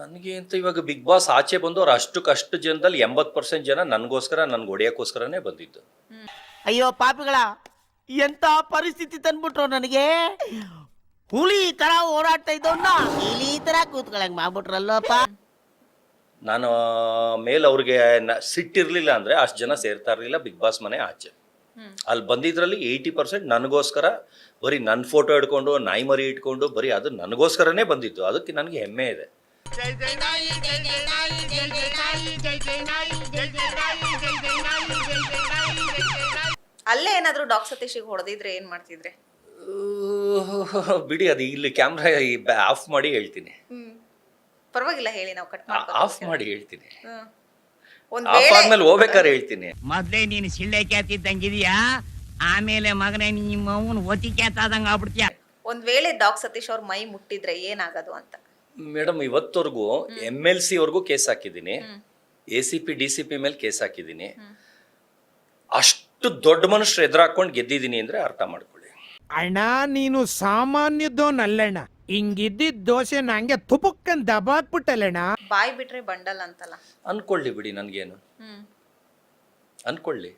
ನನಗೆ ಅಂತ ಇವಾಗ ಬಿಗ್ ಬಾಸ್ ಆಚೆ ಬಂದು ಅವ್ರು ಅಷ್ಟಕ್ಕಷ್ಟು ಜನದಲ್ಲಿ ಎಂಬತ್ತು ಪರ್ಸೆಂಟ್ ಜನ ನನಗೋಸ್ಕರ ನನ್ಗೆ ಹೊಡೆಯೋಕ್ಕೋಸ್ಕರನೇ ಬಂದಿದ್ದು. ಅಯ್ಯೋ ಪಾಪಿಗಳ ಎಂತ ಪರಿಸ್ಥಿತಿ ತಂದ್ಬಿಟ್ರು ನನಗೆ? ಹುಲಿ ತರ ಓಡಾಡ್ತಾ ಇದ್ದವನ್ನ ಇಲಿ ತರ ಕೂತ್ಕೊಳಂಗ್ ಮಾಡ್ಬಿಟ್ರಲ್ಲಪ್ಪ. ನಾನು ಮೇಲೆ ಅವ್ರಿಗೆ ಸಿಟ್ಟಿರಲಿಲ್ಲ ಸಿಟ್ಟಿರ್ಲಿಲ್ಲ ಅಂದ್ರೆ ಅಷ್ಟು ಜನ ಸೇರ್ತಾ ಇರಲಿಲ್ಲ ಬಿಗ್ ಬಾಸ್ ಮನೆ ಆಚೆ. ಅಲ್ಲಿ ಬಂದಿದ್ರಲ್ಲಿ ಏಯ್ಟಿ ಪರ್ಸೆಂಟ್ ನನಗೋಸ್ಕರ ಬರೀ ನನ್ನ ಫೋಟೋ ಇಟ್ಕೊಂಡು ನಾಯಿ ಮರಿ ಇಟ್ಕೊಂಡು ಬರೀ ಅದು ನನಗೋಸ್ಕರನೇ ಬಂದಿದ್ದು. ಅದಕ್ಕೆ ನನಗೆ ಹೆಮ್ಮೆ ಇದೆ. ಅಲ್ಲೇ ಏನಾದ್ರು ಡಾಕ್ ಸತೀಶಿಗೆ ಹೊಡೆದಿದ್ರೆ ಏನ್ ಮಾಡ್ತಿದ್ರೆ? ಬಿಡಿ ಅದು ಇಲ್ಲಿ ಕ್ಯಾಮ್ರಾ ಆಫ್ ಮಾಡಿ ಹೇಳ್ತೀನಿ. ಹ್ಮ್. ಪರವಾಗಿಲ್ಲ ಹೇಳಿ ನಾವು ಕಟ್ ಆಫ್ ಮಾಡಿ ಹೇಳ್ತೀನಿ. ಒಂದ್ ಆಫ್ ವೇಳೆ ಆದ್ಮೇಲೆ ಹೋಗ್ಬೇಕಾದ್ರೆ ಹೇಳ್ತೀನಿ. ಮೊದ್ಲೇ ನೀನು ಸಿಳ್ಳೆ ಕ್ಯಾತಿದ್ದಂಗಿದೀಯಾ ಆಮೇಲೆ ಮಗನೇ ನಿಮ್ಮ ಅವನ್ ಒತಿ ಕ್ಯಾತಾದಂಗ ಆಗ್ಬಿಡ್ತೀಯ? ಒಂದ್ ವೇಳೆ ಡಾಕ್ ಸತೀಶ್ ಅವ್ರ ಮೈ ಮುಟ್ಟಿದ್ರೆ ಏನಾಗದು ಅಂತ? ಮೇಡಮ್ ಇವತ್ತವರೆಗೂ ಎಂ ಎಲ್ ಸಿ ವರ್ಗೂ ಕೇಸ್ ಹಾಕಿದ್ದೀನಿ. A C P D C P ಮೇಲೆ ಕೇಸ್ ಹಾಕಿದ್ದೀನಿ. ಅಷ್ಟು ದೊಡ್ಡ ಮನುಷ್ಯರು ಎದುರಾಕೊಂಡು ಗೆದ್ದಿದ್ದೀನಿ ಅಂದ್ರೆ ಅರ್ಥ ಮಾಡ್ಕೊಳ್ಳಿ. ಅಣ್ಣ ನೀನು ಸಾಮಾನ್ಯದೋನಲ್ಲಣ್ಣ ಹಿಂಗಿದ್ದಿದ್ ದೋಸೆ ನಂಗೆ ತುಪುಕ್ಕನ್ ದಬಾಕ್ಬಿಟ್ಟಲ್ಲಣ್ಣ. ಬಾಯ್ ಬಿಟ್ರೆ ಬಂಡಲ್ ಅಂತಲ್ಲ. ಅನ್ಕೊಳ್ಳಿ ಬಿಡಿ ನನ್ಗೇನು. ಹ್ಮ್ ಅನ್ಕೊಳ್ಳಿ.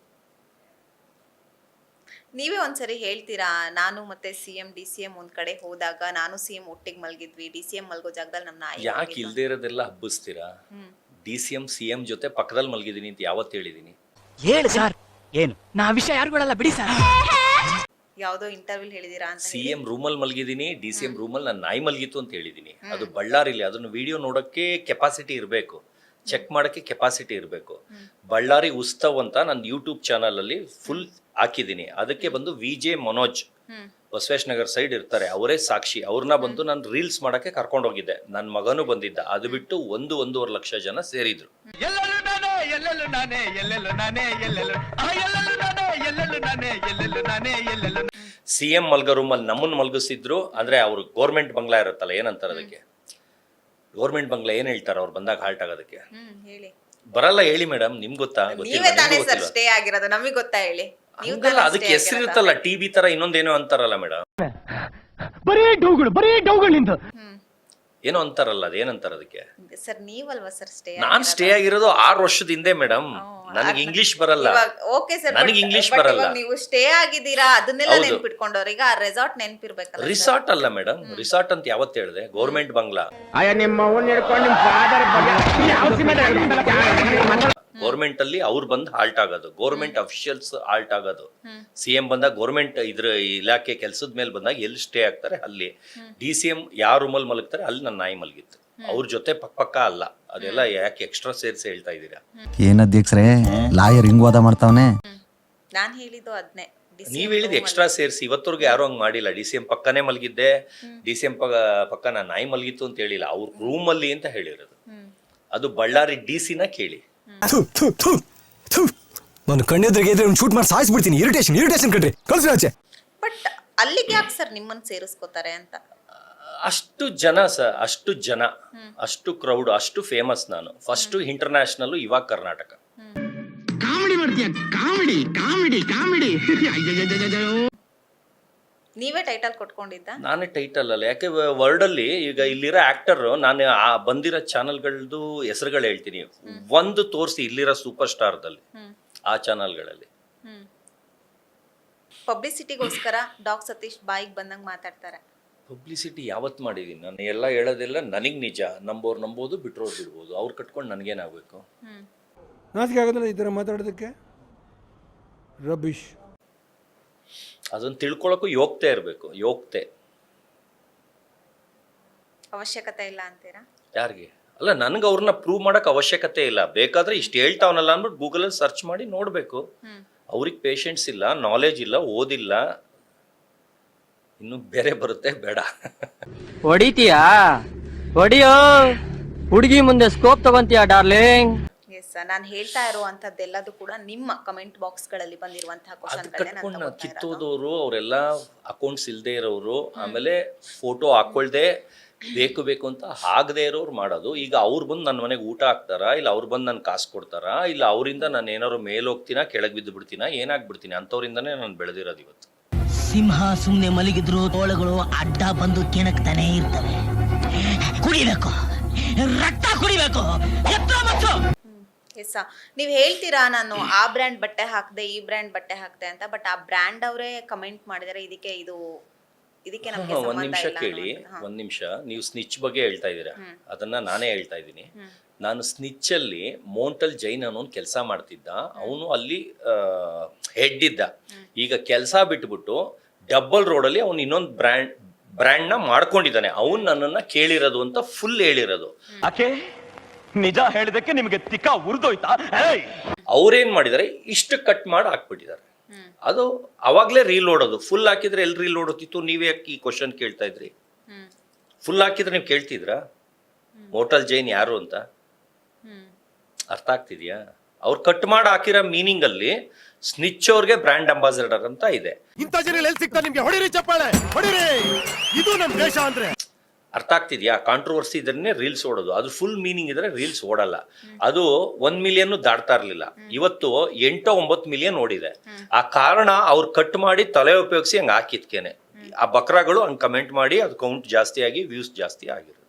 ನೀವೇ ಒಂದ್ಸರಿ ಹೇಳ್ತೀರಾ? ನಾನು ಮತ್ತೆ C M D C M ಒಂದ್ ಕಡೆ ಹೋದಾಗ ನಾನು ಸಿ ಎಂ ಒಟ್ಟಿಗೆ ಮಲ್ಗಿದ್ವಿ ಡಿ ಸಿ ಎಂ ಮಲ್ಗೋ ಜಾಗದಲ್ಲಿ ನಮ್ಮ ನಾಯಿ ಯಾಕೆ. ಇಲ್ದೇ ಇರೋದೆಲ್ಲ ಹಬ್ಬಿಸ್ತೀರಾ? D C M C M ಜೊತೆ ಪಕ್ಕದಲ್ಲಿ ಮಲಗಿದ್ದೀನಿ ಅಂತ ಯಾವತ್ತು ಹೇಳಿದ್ದೀನಿ ಹೇಳು ಸರ್ ಏನು? ನಾ ವಿಷಯ ಯಾರಿಗೊಳಲ್ಲ ಬಿಡಿ ಸರ್. ಯಾವ್ದೋ ಇಂಟರ್ವ್ಯೂ ಹೇಳಿದೀರಾ ಅಂತ ಸಿ ಎಂ ರೂಮಲ್ಲಿ ಮಲಗಿದ್ದೀನಿ ಡಿ ಸಿ ಎಂ ರೂಮಲ್ಲಿ ನಾನು ನಾಯಿ ಮಲಗಿತ್ತು ಅಂತ ಹೇಳಿದ್ದೀನಿ ಅದು ಬಳ್ಳಾರಿಲಿ ಅದನ್ನು ವಿಡಿಯೋ ನೋಡೋಕ್ಕೆ ಕೆಪಾಸಿಟಿ ಇರಬೇಕು. ಚೆಕ್ ಮಾಡೋಕ್ಕೆ ಕೆಪಾಸಿಟಿ ಇರಬೇಕು. ಬಳ್ಳಾರಿ ಉತ್ಸವ ಅಂತ ನನ್ನ ಯೂಟ್ಯೂಬ್ ಚಾನಲಲ್ಲಿ ಫುಲ್ ಹಾಕಿದ್ದೀನಿ. ಅದಕ್ಕೆ ಬಂದು V J Manoj Basavesh Nagar side ಇರ್ತಾರೆ. ಅವರೇ ಸಾಕ್ಷಿ. ಅವ್ರನ್ನ ಬಂದು ನಾನು ರೀಲ್ಸ್ ಮಾಡಕ್ಕೆ ಕರ್ಕೊಂಡು ಹೋಗಿದ್ದೆ ನನ್ನ ಮಗನೂ ಬಂದಿದ್ದ. ಅದು ಬಿಟ್ಟು ಒಂದು ಒಂದೂವರೆ ಲಕ್ಷ ಜನ ಸೇರಿದ್ರು. ಸಿ ಎಂ ಮಲ್ಗ ರೂಮಲ್ಲಿ ನಮ್ಮನ್ನ ಮಲ್ಗಿಸಿದ್ರು. ಅಂದ್ರೆ ಅವ್ರು ಗೋರ್ಮೆಂಟ್ ಬಂಗ್ಲಾ ಇರುತ್ತಲ್ಲ ಏನಂತಾರೆ ಅದಕ್ಕೆ? ಗೋರ್ಮೆಂಟ್ ಬಂಗ್ಲಾ ಏನ್ ಹೇಳ್ತಾರೆ ಅವ್ರು ಬಂದಾಗ ಹಾಲ್ಟ್ ಆಗೋದಕ್ಕೆ? ಬರಲ್ಲ ಹೇಳಿ ಮೇಡಮ್ ನಿಮ್ಗೆ ಗೊತ್ತಾ? ಗೊತ್ತಿಲ್ಲ ಆಗಿರೋದು. ನಮಗೆ ಗೊತ್ತಾ ಹೇಳಿ? ಹಂಗಲ್ಲ ಅದಕ್ಕೆ ಹೆಸರು ಇರುತ್ತಲ್ಲ ಟಿವಿ ತರ ಇನ್ನೊಂದೇನೋ ಅಂತಾರಲ್ಲ ಮೇಡಮ್ ಬರೀ ಡೌಗಳು ಬರೀ ಡೌಗಳು ನಿಂತು ಏನೋ ಅಂತಾರಲ್ಲ ಅದೇನಂತಾರ ಅದಕ್ಕೆ? ಸರ್ ನೀವಲ್ವಾ ಸರ್ ಸ್ಟೇ ನಾನ್ ಸ್ಟೇ ಆಗಿರೋದು ಆರು ವರ್ಷದ ಹಿಂದೆ ಮೇಡಮ್ ನನಗೆ ಇಂಗ್ಲಿಷ್ ಬರಲ್ಲ. ಓಕೆ ಸರ್ ನನಗೆ ಇಂಗ್ಲಿಷ್ ಬರಲ್ಲ. ನೀವು ಸ್ಟೇ ಆಗಿದ್ದೀರಾ? ಅದನ್ನೆಲ್ಲ. ನೆನ್ಪಿಟ್ಕೊಂಡವ್ರು. ಈಗ ಆ ರೆಸಾರ್ಟ್ ನೆನ್ಪಿರ್ಬೇಕಲ್ಲ ರಿಸಾರ್ಟ್ ಅಲ್ಲ ಮೇಡಮ್ ರಿಸಾರ್ಟ್ ಅಂತ ಯಾವತ್ತು ಹೇಳಿದೆ? Government bungalow. ಅಯ್ಯ ನಿಮ್ಮ ಅವನ್ ಹಿಡ್ಕೊಂಡು ನಿಮ್ಮ ಫಾದರ್ ಗೌರ್ಮೆಂಟ್ ಅಲ್ಲಿ ಅವ್ರು ಬಂದು ಹಾಲ್ಟ್ ಆಗೋದು. ಗೌರ್ಮೆಂಟ್ ಅಫಿಷಿಯಲ್ಸ್ ಹಾಲ್ಟ್ ಆಗೋದು. ಸಿ ಎಂ ಬಂದಾಗ ಗೌರ್ಮೆಂಟ್ ಇದ್ರ ಇಲಾಖೆ ಕೆಲಸದ ಮೇಲೆ ಬಂದಾಗ ಎಲ್ಲಿ ಸ್ಟೇ ಆಗ್ತಾರೆ? ಅಲ್ಲಿ. ಡಿ ಸಿ ಎಂ ಯಾವ ರೂಮಲ್ಲಿ ಮಲಗ್ತಾರೆ? ಅಲ್ಲಿ ನನ್ನ ನಾಯಿ ಮಲಗಿತ್ತು. ಅವ್ರ ಜೊತೆ ಪಕ್ಕ ಪಕ್ಕ ಅಲ್ಲ. ಅದೆಲ್ಲ ಯಾಕೆ ಎಕ್ಸ್ಟ್ರಾ ಸೇರಿಸಿ ಹೇಳ್ತಾ ಇದ್ದೀರಾ? ಏನ್ ಅಧ್ಯಕ್ಷರೇ? ಲಾಯರ್ ಹಿಂಗ್ ವಾದ ಮಾಡ್ತಾವನೆ? ನಾನು ಹೇಳಿದ್ದು ಅದ್ನೇ. ನೀವ್ ಹೇಳಿದ್ ಎಕ್ಸ್ಟ್ರಾ ಸೇರಿಸಿ. ಇವತ್ತವರೆಗೂ ಯಾರು ಹಂಗ್ ಮಾಡಿಲ್ಲ. ಡಿ ಸಿ ಎಂ ಪಕ್ಕನೇ ಮಲಗಿದ್ದೆ. ಡಿ ಸಿ ಎಂ ಪಕ್ಕ ನಾನು ನಾಯಿ ಮಲಗಿತ್ತು ಅಂತ ಹೇಳಿಲ್ಲ. ಅವ್ರ ರೂಮಲ್ಲಿ ಅಂತ ಹೇಳಿರೋದು. ಅದು ಬಳ್ಳಾರಿ ಡಿ ಸಿನ ಕೇಳಿ. ನಾನು ಕಣ್ಣೆದ್ರಿಗೆ ಇದ್ರೆ ಶೂಟ್ ಮಾಡಿ ಸಾಯಿಸ್ಬಿಡ್ತೀನಿ. ಇರಿಟೇಷನ್ ಇರಿಟೇಷನ್ ಕಣ್ರಿ. ಕಳ್ಸಿ ಆಚೆ. ಬಟ್ ಅಲ್ಲಿಗೆ ಯಾಕೆ ಸರ್ ನಿಮ್ಮನ್ನ ಸೇರಿಸ್ಕೋತಾರೆ ಅಂತ? ಅಷ್ಟು ಜನ ಸರ್ ಅಷ್ಟು ಜನ ಅಷ್ಟು ಕ್ರೌಡ್ ಅಷ್ಟು ಫೇಮಸ್ ನಾನು. ಫಸ್ಟ್ ಇಂಟರ್ನ್ಯಾಷನಲ್ ಇವಾಗ ಕರ್ನಾಟಕ. ಕಾಮಿಡಿ ಮಾಡ್ತೀಯ? Comedy comedy comedy. ನೀವೇ ಟೈಟಲ್ ಕೊಟ್ಕೊಂಡಿದ್ದ? ನಾನೇ ಟೈಟಲ್ ಅಲ್ಲ. ಯಾಕೆ ವರ್ಲ್ಡ್ ಅಲ್ಲಿ ಈಗ ಇಲ್ಲಿರೋ ಆಕ್ಟರ್ ನಾನು ಆ ಬಂದಿರೋ ಚಾನಲ್ಗಳದ್ದು ಹೆಸರುಗಳು ಹೇಳ್ತೀನಿ. ಒಂದು ತೋರಿಸಿ ಇಲ್ಲಿರೋ ಸೂಪರ್ ಸ್ಟಾರ್ದಲ್ಲಿ ಆ ಚಾನಲ್ಗಳಲ್ಲಿ ಪಬ್ಲಿಸಿಟಿಗೋಸ್ಕರ ಡಾಕ್ ಸತೀಶ್ ಬಾಯಿಗೆ ಬಂದಂಗೆ ಮಾತಾಡ್ತಾರೆ. ಪಬ್ಲಿಸಿಟಿ ಯಾವತ್ತು ಮಾಡಿದೀನಿ? ನಾನು ಎಲ್ಲ ಹೇಳೋದೆಲ್ಲ ನನಗೆ ನಿಜ. ನಂಬೋರು ನಂಬೋದು ಬಿಟ್ರೋರು ಬಿಡ್ಬೋದು. ಅವ್ರು ಕಟ್ಕೊಂಡು ನನಗೇನಾಗಬೇಕು ನಾಚಿಕೆ ಆಗೋದಿಲ್ಲ ಈ ಥರ ಮಾತಾಡೋದಕ್ಕೆ? ರಬೀಶ್ ಅದನ್ನು ತಿಳ್ಕೊಳಕ್ಕೂ ಯೋಗ್ತೆ ಇರಬೇಕು ಯೋಗ್ತೆ ಅವಶ್ಯಕತೆ ಇಲ್ಲ ಅಂತೀರಾ? ಯಾರಿಗೆ? ಅಲ್ಲ ನನಗೆ ಅವ್ರನ್ನ ಪ್ರೂವ್ ಮಾಡಕ್ ಅವಶ್ಯಕತೆ ಇಲ್ಲ. ಬೇಕಾದ್ರೆ ಇಷ್ಟು ಹೇಳ್ತಾವನಲ್ಲ ಅಂದ್ಬಿಟ್ಟು ಗೂಗಲಲ್ಲಿ ಸರ್ಚ್ ಮಾಡಿ ನೋಡಬೇಕು. ಅವ್ರಿಗೆ ಪೇಷೆಂಟ್ಸ್ ಇಲ್ಲ ನಾಲೆಜ್ ಇಲ್ಲ ಓದಿಲ್ಲ. ಇನ್ನು ಬೇರೆ ಬರುತ್ತೆ ಬೇಡ. ಹೊಡಿತೀಯಾ? ಹೊಡಿಯೋ. ಹುಡುಗಿ ಮುಂದೆ ಸ್ಕೋಪ್ ತಗೊಂತೀಯಾ ಡಾರ್ಲಿಂಗ್ ಎಸ್ ನಾನು ಹೇಳ್ತಾ ಇರುವಂತದ್ದೆಲ್ಲದೂ ಕೂಡ ನಿಮ್ಮ ಕಮೆಂಟ್ ಬಾಕ್ಸ್ಗಳಲ್ಲಿ ಬಂದಿರುವಂತಹ ಕ್ವಶನ್. ಕಿತ್ತೋದವರು ಅವರೆಲ್ಲ ಅಕೌಂಟ್ಸ್ ಇಲ್ಲದೆ ಇರೋರು ಆಮೇಲೆ ಫೋಟೋ ಹಾಕೊಳ್ದೆ ಬೇಕು ಬೇಕು ಅಂತ ಆಗದೆ ಇರೋರು ಮಾಡೋದು. ಈಗ ಅವ್ರು ಬಂದು ನನ್ನ ಮನೆಗೆ ಊಟ ಹಾಕ್ತಾರ? ಇಲ್ಲ ಅವ್ರು ಬಂದು ನನ್ನ ಕಾಸು ಕೊಡ್ತಾರಾ? ಇಲ್ಲ ಅವರಿಂದ ನಾನು ಏನಾದ್ರು ಮೇಲ್ ಹೋಗ್ತೀನಾ? ಕೆಳಗೆ ಬಿದ್ದು ಬಿಡ್ತೀನಾ? ಏನಾಗ್ಬಿಡ್ತೀನಿ? ಅಂಥವ್ರಿಂದನೇ ನಾನು ಬೆಳೆದಿರೋದು ಇವತ್ತು. ಸಿಂಹ ಸುಮ್ಮನೆ ಮಲಗಿದ್ರು ತೋಳಗಳು ಅಡ್ಡ ಬಂದು ಕೆಣಕ್ತಾನೆ ಇರ್ತವೆ. ಕುಡಿಬೇಕು. ರಕ್ತ ಕುಡಿಬೇಕು. ಎತ್ತ ಮತ್ತು ಎಸ್ ನೀವು ಹೇಳ್ತೀರಾ ನಾನು ಆ ಬ್ರ್ಯಾಂಡ್ ಬಟ್ಟೆ ಹಾಕ್ದೆ ಈ ಬ್ರ್ಯಾಂಡ್ ಬಟ್ಟೆ ಹಾಕ್ದೆ ಅಂತ ಬಟ್ ಆ ಬ್ರ್ಯಾಂಡ್ ಅವರೇ ಕಮೆಂಟ್ ಮಾಡಿದರೆ ಇದಕ್ಕೆ ಇದು ಇದಕ್ಕೆ ನಮ್ಗೆ ಒಂದ್ ಸಂಬಂಧ ನಿಮಿಷ ಇಲ್ಲ ಕೇಳಿ. ಒಂದ್ ನಿಮಿಷ. ನೀವು ಸ್ನಿಚ್ ಬಗ್ಗೆ ಹೇಳ್ತಾ ಇದ್ದೀರಾ? ಅದನ್ನ ನಾನೇ ಹೇಳ್ತಾ ಇದ್ದೀನಿ. ನಾನು ಸ್ನಿಚ್ ಅಲ್ಲಿ ಮೋಂಟಲ್ ಜೈನ್ ಅನ್ನೋ ಕೆಲಸ ಮಾಡ್ತಿದ್ದ. ಅವನು ಅಲ್ಲಿ ಹೆಡ್ ಇದ್ದ. ಈಗ ಕೆಲಸ ಬಿಟ್ಬಿಟ್ಟು ಡಬಲ್ ರೋಡಲ್ಲಿ ಅವನು ಇನ್ನೊಂದು ಬ್ರ್ಯಾಂಡ್ ಬ್ರ್ಯಾಂಡ್ನ ಮಾಡ್ಕೊಂಡಿದ್ದಾನೆ. ಅವನು ನನ್ನನ್ನ ಕೇಳಿರೋದು ಅಂತ ಫುಲ್ ಹೇಳಿರೋದು. ನಿಜ ಹೇಳಿದಕ್ಕೆ ನಿಮಗೆ ತಿಕ್ಕ ಉರಿದೋಯ್ತಾ? ಏಯ್! ಅವ್ರೇನ್ ಮಾಡಿದಾರೆ ಇಷ್ಟು ಕಟ್ ಮಾಡಿ ಹಾಕ್ಬಿಟ್ಟಿದ್ದಾರೆ. ಅದು ಅವಾಗ್ಲೇ ರೀಲ್ ಓಡೋದು. ಫುಲ್ ಹಾಕಿದ್ರೆ ಎಲ್ಲಿ ರೀಲ್ ಹೋಗ್ತಿತ್ತು ನೀವೇ ಈ ಕ್ವಶನ್ ಕೇಳ್ತಾ ಇದ್ರಿ? ಫುಲ್ ಹಾಕಿದ್ರೆ ನೀವು ಕೇಳ್ತಿದ್ರಾ? ಮೋಟಲ್ ಜೈನ್ ಯಾರು ಅಂತ? ಅರ್ಥ ಆಗ್ತಿದ್ಯಾ? ಅವ್ರು ಕಟ್ ಮಾಡಿ ಹಾಕಿರೋ ಮೀನಿಂಗ್ ಅಲ್ಲಿ ಸ್ನಿಚ್ ಅವ್ರಿಗೆ ಬ್ರ್ಯಾಂಡ್ ಅಂಬಾಸಿಡರ್ ಅಂತ ಇದೆ. ಇಂಥ ಜನ ಎಲ್ಲಿ ಸಿಗ್ತಾರೆ ನಿಮ್ಗೆ? ಹೊಡಿರಿ ಚಪ್ಪಾಳೆ! ಹೊಡಿರಿ! ಇದು ನಮ್ಮ ದೇಶ ಅಂದ್ರೆ. ಅರ್ಥ ಆಗ್ತಿದೆಯಾ? ಕಾಂಟ್ರವರ್ಸಿ ಇದನ್ನೇ ರೀಲ್ಸ್ ಓಡೋದು. ಅದು ಫುಲ್ ಮೀನಿಂಗ್ ಇದ್ರೆ ರೀಲ್ಸ್ ಓಡಲ್ಲ. ಅದು ಒಂದ್ ಮಿಲಿಯನ್ ದಾಟ್ತಾ ಇರ್ಲಿಲ್ಲ. ಇವತ್ತು ಎಂಟೋ ಒಂಬತ್ತು ಮಿಲಿಯನ್ ಓಡಿದೆ. ಆ ಕಾರಣ ಅವ್ರು ಕಟ್ ಮಾಡಿ ತಲೆ ಉಪಯೋಗಿಸಿ ಹಂಗೆ ಹಾಕಿದ್ಕೇನೆ. ಆ ಬಕ್ರಾಗಳು ಹಂಗೆ ಕಮೆಂಟ್ ಮಾಡಿ ಅದು ಕೌಂಟ್ ಜಾಸ್ತಿ ಆಗಿ ವ್ಯೂಸ್ ಜಾಸ್ತಿ ಆಗಿರೋದು.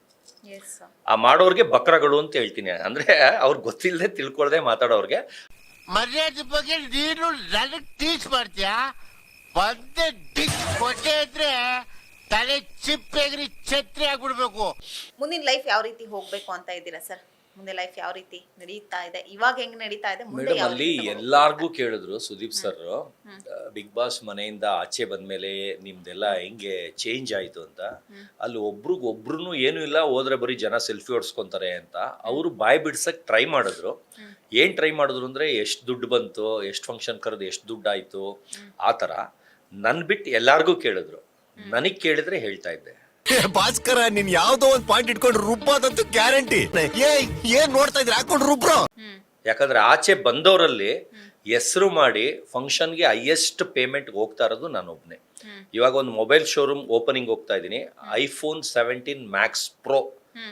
ಎಸ್ ಆ ಮಾಡೋರ್ಗೆ ಬಕ್ರಗಳು ಅಂತ ಹೇಳ್ತೀನಿ. ಅಂದ್ರೆ ಅವ್ರಿಗೆ ಗೊತ್ತಿಲ್ಲದೆ ತಿಳ್ಕೊಳ್ದೆ ಮಾತಾಡೋರ್ಗೆ. ಮರ್ಯಾದೆ ಬಗ್ಗೆ ನೀನು ನನಗ್ ಟೀಚ್ ಮಾಡ್ತೀಯಾ? ಬಂದೆ ಡಿಚ್ ಕೊಟ್ಟೆ ಇದ್ರೆ ತಲೆ ಚಿಪ್ಪೆಗ್ರಿ ಛತ್ರಿ ಆಗ್ಬಿಡ್ಬೇಕು. ಮುಂದಿನ ಲೈಫ್ ಯಾವ ರೀತಿ ಹೋಗ್ಬೇಕು ಅಂತ ಇದ್ದೀರಾ ಸರ್ ಮುಂದೆ ಲೈಫ್ ಯಾವ ರೀತಿ ನಡೀತಾ ಇದೆ? ಇವಾಗ ಹೆಂಗ್ ನಡೀತಾ ಇದೆ? ಮುಂದೆ ಮೇಡಮ್ ಯಾವ ಅಲ್ಲಿ ರೀತಿ? ಎಲ್ಲಾರ್ಗೂ ಕೇಳಿದ್ರು ಸುದೀಪ್ ಸರ್ ಬಿಗ್ ಬಾಸ್ ಮನೆಯಿಂದ ಆಚೆ ಬಂದ್ಮೇಲೆ ನಿಮ್ದೆಲ್ಲ ಹೆಂಗೆ ಚೇಂಜ್ ಆಯ್ತು ಅಂತ? ಅಲ್ಲಿ ಒಬ್ರಿಗೆ ಒಬ್ರು ಏನು ಇಲ್ಲ ಹೋದ್ರೆ ಬರೀ ಜನ ಸೆಲ್ಫಿ ಹೊಡ್ಸ್ಕೊಂತಾರೆ ಅಂತ. ಅವರು ಬಾಯ್ ಬಿಡ್ಸಕ್ ಟ್ರೈ ಮಾಡಿದ್ರು. ಏನ್ ಟ್ರೈ ಮಾಡಿದ್ರು ಅಂದ್ರೆ ಎಷ್ಟು ದುಡ್ಡು ಬಂತು ಎಷ್ಟು ಫಂಕ್ಷನ್ ಕರೆದು ಎಷ್ಟು ದುಡ್ಡು ಆಯ್ತು ಆ ಥರ. ನನ್ ಬಿಟ್ಟು ಎಲ್ಲಾರ್ಗೂ ಕೇಳಿದ್ರು. ನನಗ್ ಕೇಳಿದ್ರೆ ಹೇಳ್ತಾ ಇದ್ದೆ. ಭಾಸ್ಕರ ನೀನ್ ಯಾವ್ದೋ ಒಂದ್ ಪಾಯಿಂಟ್ ಇಟ್ಕೊಂಡು ರುಬ್ಬಾದಂತೂ ಗ್ಯಾರಂಟಿ ಏ ಏನ್ ನೋಡ್ತಾ ಇದ್ರೆ ಹಾಕೊಂಡು ರುಬ್ರೋ. ಯಾಕಂದ್ರೆ ಆಚೆ ಬಂದವರಲ್ಲಿ ಹೆಸರು ಮಾಡಿ ಫಂಕ್ಷನ್ಗೆ ಹೈಯೆಸ್ಟ್ ಪೇಮೆಂಟ್ ಹೋಗ್ತಾ ಇರೋದು ನಾನು ಒಬ್ನೇ. ಇವಾಗ ಒಂದು ಮೊಬೈಲ್ ಶೋರೂಮ್ ಓಪನಿಂಗ್ ಹೋಗ್ತಾ ಇದ್ದೀನಿ. ಐಫೋನ್ ಸೆವೆಂಟೀನ್ ಮ್ಯಾಕ್ಸ್ ಪ್ರೋ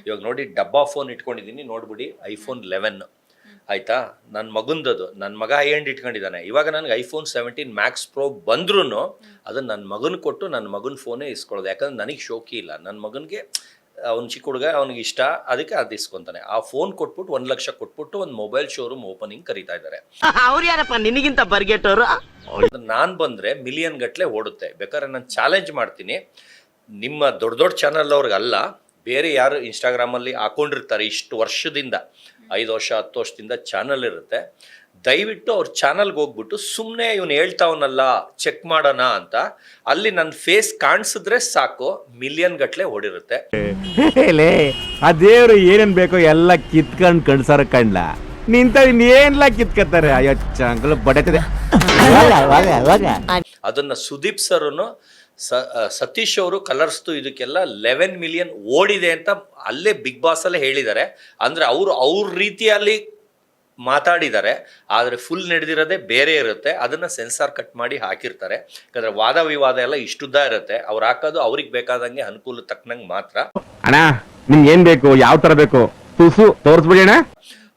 ಇವಾಗ ನೋಡಿ ಡಬ್ಬಾ ಫೋನ್ ಇಟ್ಕೊಂಡಿದ್ದೀನಿ. ನೋಡ್ಬಿಡಿ ಐಫೋನ್ ಲೆವೆನ್ ಆಯ್ತಾ? ನನ್ನ ಮಗಂದದು. ನನ್ನ ಮಗ ಹೈ ಎಂಡ್ ಇಟ್ಕೊಂಡಿದ್ದಾನೆ. ಇವಾಗ ನನಗೆ ಐಫೋನ್ ಸೆವೆಂಟೀನ್ ಮ್ಯಾಕ್ಸ್ ಪ್ರೋ ಬಂದ್ರೂ ಅದನ್ನು ನನ್ನ ಮಗನ ಕೊಟ್ಟು ನನ್ನ ಮಗನ ಫೋನೇ ಇಸ್ಕೊಳ್ಳೋದು. ಯಾಕಂದ್ರೆ ನನಗೆ ಶೋಕಿ ಇಲ್ಲ. ನನ್ನ ಮಗನಿಗೆ ಅವ್ನು ಚಿಕ್ಕ ಹುಡುಗ ಅವ್ನಿಗೆ ಇಷ್ಟ. ಅದಕ್ಕೆ ಅದು ಇಸ್ಕೊಂತಾನೆ. ಆ ಫೋನ್ ಕೊಟ್ಬಿಟ್ಟು ಒಂದು ಲಕ್ಷ ಕೊಟ್ಬಿಟ್ಟು ಒಂದು ಮೊಬೈಲ್ ಶೋರೂಮ್ ಓಪನಿಂಗ್ ಕರೀತಾ ಇದ್ದಾರೆ. ಅವ್ರು ಯಾರಪ್ಪ? ನಿನಗಿಂತ ಬರ್ಗೆಟ್ಟವರು? ನಾನು ಬಂದರೆ ಮಿಲಿಯನ್ ಗಟ್ಟಲೆ ಓಡುತ್ತೆ. ಬೇಕಾದ್ರೆ ನಾನು ಚಾಲೆಂಜ್ ಮಾಡ್ತೀನಿ. ನಿಮ್ಮ ದೊಡ್ಡ ದೊಡ್ಡ ಚಾನಲ್ ಅವ್ರಿಗೆ ಅಲ್ಲ ಬೇರೆ ಯಾರು ಇನ್ಸ್ಟಾಗ್ರಾಮಲ್ಲಿ ಹಾಕೊಂಡಿರ್ತಾರೆ ಇಷ್ಟು ವರ್ಷದಿಂದ. ಐದು ವರ್ಷ ಹತ್ತು ವರ್ಷದಿಂದ ಚಾನಲ್ ಇರುತ್ತೆ. ದಯವಿಟ್ಟು ಅವ್ರ ಚಾನಲ್ಗೆ ಹೋಗ್ಬಿಟ್ಟು ಸುಮ್ಮನೆ ಇವನು ಹೇಳ್ತಾವನಲ್ಲ ಚೆಕ್ ಮಾಡೋಣ ಅಂತ ಅಲ್ಲಿ ನನ್ನ ಫೇಸ್ ಕಾಣಿಸಿದ್ರೆ ಸಾಕು ಮಿಲಿಯನ್ ಗಟ್ಟಲೆ ಓಡಿರುತ್ತೆ. ಆ ದೇವ್ರು ಏನೇನ್ ಬೇಕೋ ಎಲ್ಲ ಕಿತ್ಕೊಂಡ್ ಕಣ್ಸಾರ ಕಂಡ್ಲ ನಿಂತ ಇನ್ನೇನ್ಲ ಕಿತ್ಕತ್ತಾರೆ? ಅಯ್ಯೋ ಚಂಕಲು ಬಡತದೆ ಅದನ್ನ ಸುದೀಪ್ ಸರನು ಸ ಸತೀಶ್ ಅವರು ಕಲರ್ಸ್ದು ಇದಕ್ಕೆಲ್ಲ ಲೆವೆನ್ ಮಿಲಿಯನ್ ಓಡಿದೆ ಅಂತ ಅಲ್ಲೇ ಬಿಗ್ ಬಾಸಲ್ಲೇ ಅಲ್ಲೇ ಹೇಳಿದ್ದಾರೆ. ಅಂದ್ರೆ ಅವರು ಅವ್ರ ರೀತಿಯಲ್ಲಿ ಮಾತಾಡಿದ್ದಾರೆ. ಆದರೆ ಫುಲ್ ನಡೆದಿರೋದೇ ಬೇರೆ ಇರುತ್ತೆ. ಅದನ್ನ ಸೆನ್ಸಾರ್ ಕಟ್ ಮಾಡಿ ಹಾಕಿರ್ತಾರೆ. ಯಾಕಂದರೆ ವಾದ ವಿವಾದ ಎಲ್ಲ ಇಷ್ಟುದ್ದ ಇರುತ್ತೆ. ಅವ್ರು ಹಾಕೋದು ಅವ್ರಿಗೆ ಬೇಕಾದಂಗೆ ಅನುಕೂಲ ತಕ್ಕನಂಗೆ ಮಾತ್ರ. ಅಣ್ಣ ನಿಮ್ಗೆ ಏನು ಬೇಕು? ಯಾವ ತರ ಬೇಕು? ತುಸು ತೋರಿಸ್ಬಿಡಿ ಅಣ್ಣ.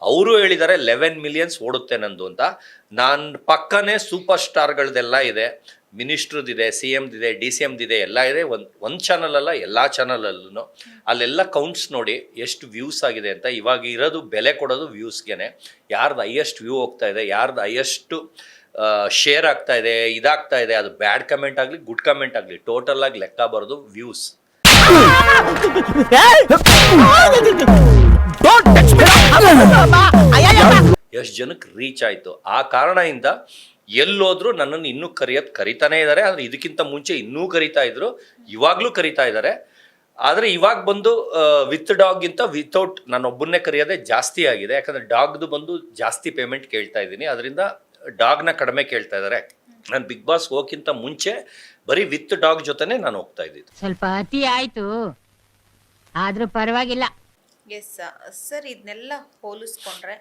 ಅವರು ಹೇಳಿದ್ದಾರೆ ಲೆವೆನ್ ಮಿಲಿಯನ್ಸ್ ಓಡುತ್ತೆ ನಂದು ಅಂತ. ನಾನು ಪಕ್ಕನೇ ಸೂಪರ್ ಸ್ಟಾರ್ಗಳದೆಲ್ಲ ಇದೆ. ಮಿನಿಸ್ಟ್ರದಿದೆ ಸಿ ಎಮ್ದಿದೆ ಡಿ ಸಿ ಎಮ್ದಿದೆ ಎಲ್ಲ ಇದೆ. ಒಂದು ಒಂದು ಚಾನಲಲ್ಲ ಎಲ್ಲ ಚಾನಲಲ್ಲೂ ಅಲ್ಲೆಲ್ಲ ಕೌಂಟ್ಸ್ ನೋಡಿ ಎಷ್ಟು ವ್ಯೂಸ್ ಆಗಿದೆ ಅಂತ. ಇವಾಗ ಇರೋದು ಬೆಲೆ ಕೊಡೋದು ವ್ಯೂಸ್ಗೆ ಯಾರ್ದು ಹೈಯೆಸ್ಟ್ ವ್ಯೂ ಹೋಗ್ತಾ ಇದೆ ಯಾರ್ದು ಹೈಯೆಸ್ಟು ಶೇರ್ ಆಗ್ತಾ ಇದೆ ಇದಾಗ್ತಾ ಇದೆ. ಅದು ಬ್ಯಾಡ್ ಕಮೆಂಟ್ ಆಗಲಿ ಗುಡ್ ಕಮೆಂಟ್ ಆಗಲಿ ಟೋಟಲ್ ಆಗಿ ಲೆಕ್ಕ ಬರೋದು ವ್ಯೂಸ್ ಎಷ್ಟು ಜನಕ್ಕೆ ರೀಚ್ ಆಯಿತು? ಆ ಕಾರಣದಿಂದ ಎಲ್ಲೋದ್ರು ನನ್ನನ್ನು ಇನ್ನೂ ಕರೆಯೋದು ಕರಿತಾನೆ ಇದ್ದಾರೆ ಆದರೆ ಇದಕ್ಕಿಂತ ಮುಂಚೆ ಇನ್ನೂ ಕರಿತಾ ಇದ್ರು. ಇವಾಗಲೂ ಕರಿತಾ ಇದ್ದಾರೆ ಆದರೆ ಇವಾಗ ಬಂದು ವಿತ್ ಡಾಗ್ಗಿಂತ ವಿತೌಟ್ ನಾನು ಒಬ್ಬನ್ನೇ ಕರೆಯೋದೇ ಜಾಸ್ತಿ ಆಗಿದೆ. ಯಾಕಂದರೆ ಡಾಗ್ದು ಬಂದು ಜಾಸ್ತಿ ಪೇಮೆಂಟ್ ಕೇಳ್ತಾ ಇದ್ದೀನಿ. ಅದರಿಂದ ಡಾಗ್ನ ಕಡಿಮೆ ಕೇಳ್ತಾ ಇದ್ದಾರೆ ನಾನು ಬಿಗ್ ಬಾಸ್ ಹೋಗಕ್ಕಿಂತ ಮುಂಚೆ ಬರೀ ವಿತ್ ಡಾಗ್ ಜೊತೆನೆ ನಾನು ಹೋಗ್ತಾ ಇದ್ದಿದ್ದು ಸ್ವಲ್ಪ ಅತಿ ಆಯ್ತು. ಆದ್ರೂ ಪರವಾಗಿಲ್ಲ. ಎಸ್ ಸರ್ ಇದನ್ನೆಲ್ಲ ಹೋಲಿಸ್ಕೊಂಡ್ರೆ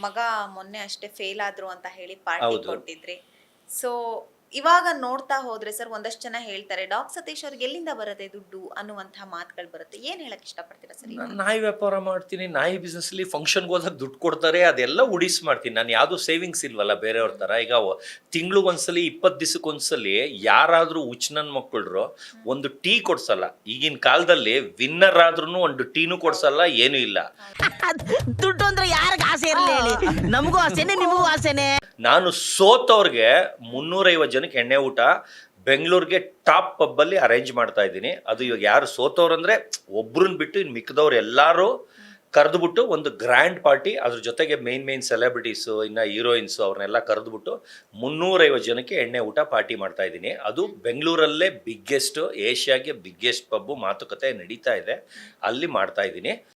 ಮಗ ಮೊನ್ನೆ ಅಷ್ಟೇ ಫೇಲ್ ಆದ್ರು ಅಂತ ಹೇಳಿ ಪಾರ್ಟಿ ಕೊಟ್ಟಿದ್ರಿ. ಸೊ ಇವಾಗ ನೋಡ್ತಾ ಹೋದ್ರೆ ಸರ್ ಒಂದಷ್ಟು ಜನ ಹೇಳ್ತಾರೆ ಡಾಕ್ ಸತೀಶ್ ಅವ್ರಿಗೆ ಎಲ್ಲಿಂದ ಬರುತ್ತೆ ದುಡ್ಡು ಅನ್ನುವಂತಹ ಮಾತುಗಳು ಬರುತ್ತೆ. ಏನ್ ಹೇಳಕ್ ಇಷ್ಟಪಡ್ತೀರಾ ಸರ್ ನಾನು ನಾಯಿ ವ್ಯಾಪಾರ ಮಾಡ್ತೀನಿ ನಾಯಿ ಬಿಸ್ನೆಸ್ ಅಲ್ಲಿ ಫಂಕ್ಷನ್ಗೆ ಹೋದಾಗ ದುಡ್ಡು ಕೊಡ್ತಾರೆ ಅದೆಲ್ಲ ಉಡಿಸ್ ಮಾಡ್ತೀನಿ. ನಾನು ಯಾವುದು ಸೇವಿಂಗ್ಸ್ ಇಲ್ವಲ್ಲ ಬೇರೆಯವ್ರ ತರ. ಈಗ ತಿಂಗ್ಳಿಗೊಂದ್ಸಲಿ ಇಪ್ಪತ್ತು ದಿವಸಕ್ಕೊಂದ್ಸಲಿ ಯಾರಾದ್ರೂ ಉಚ್ಚನನ್ ಮಕ್ಕಳು ಒಂದು ಟೀ ಕೊಡ್ಸಲ್ಲ. ಈಗಿನ ಕಾಲದಲ್ಲಿ ವಿನ್ನರ್ ಆದ್ರೂ ಒಂದು ಟೀನು ಕೊಡ್ಸಲ್ಲ ಏನೂ ಇಲ್ಲ. ದುಡ್ಡು ಅಂದ್ರೆ ಯಾರಿಗ ಆಸೆ ಇರಲಿ ಹೇಳಿ? ನಮಗೂ ಆಸೆನೆ ನಿಮಗೂ ಆಸೆನೆ? ನಾನು ಸೋತವ್ರಿಗೆ ಮುನ್ನೂರೈವತ್ತು ಜನಕ್ಕೆ ಎಣ್ಣೆ ಊಟ ಬೆಂಗಳೂರಿಗೆ ಟಾಪ್ ಪಬ್ಬಲ್ಲಿ ಅರೇಂಜ್ ಮಾಡ್ತಾ ಇದ್ದೀನಿ. ಅದು ಇವಾಗ ಯಾರು ಸೋತವ್ರಂದ್ರೆ ಒಬ್ರನ್ನ ಬಿಟ್ಟು ಇನ್ನು ಮಿಕ್ಕದವ್ರು ಎಲ್ಲರೂ ಕರೆದುಬಿಟ್ಟು ಒಂದು ಗ್ರ್ಯಾಂಡ್ ಪಾರ್ಟಿ. ಅದ್ರ ಜೊತೆಗೆ ಮೇನ್ ಮೇನ್ ಸೆಲೆಬ್ರಿಟೀಸು ಇನ್ನು ಹೀರೋಯಿನ್ಸು ಅವ್ರನ್ನೆಲ್ಲ ಕರೆದುಬಿಟ್ಟು ಮುನ್ನೂರೈವತ್ತು ಜನಕ್ಕೆ ಎಣ್ಣೆ ಊಟ ಪಾರ್ಟಿ ಮಾಡ್ತಾ ಇದ್ದೀನಿ. ಅದು ಬೆಂಗಳೂರಲ್ಲೇ ಬಿಗ್ಗೆಸ್ಟು ಏಷ್ಯಾಗೆ ಬಿಗ್ಗೆಸ್ಟ್ ಪಬ್ಬು ಮಾತುಕತೆ ನಡೀತಾ ಇದೆ. ಅಲ್ಲಿ ಮಾಡ್ತಾ ಇದ್ದೀನಿ.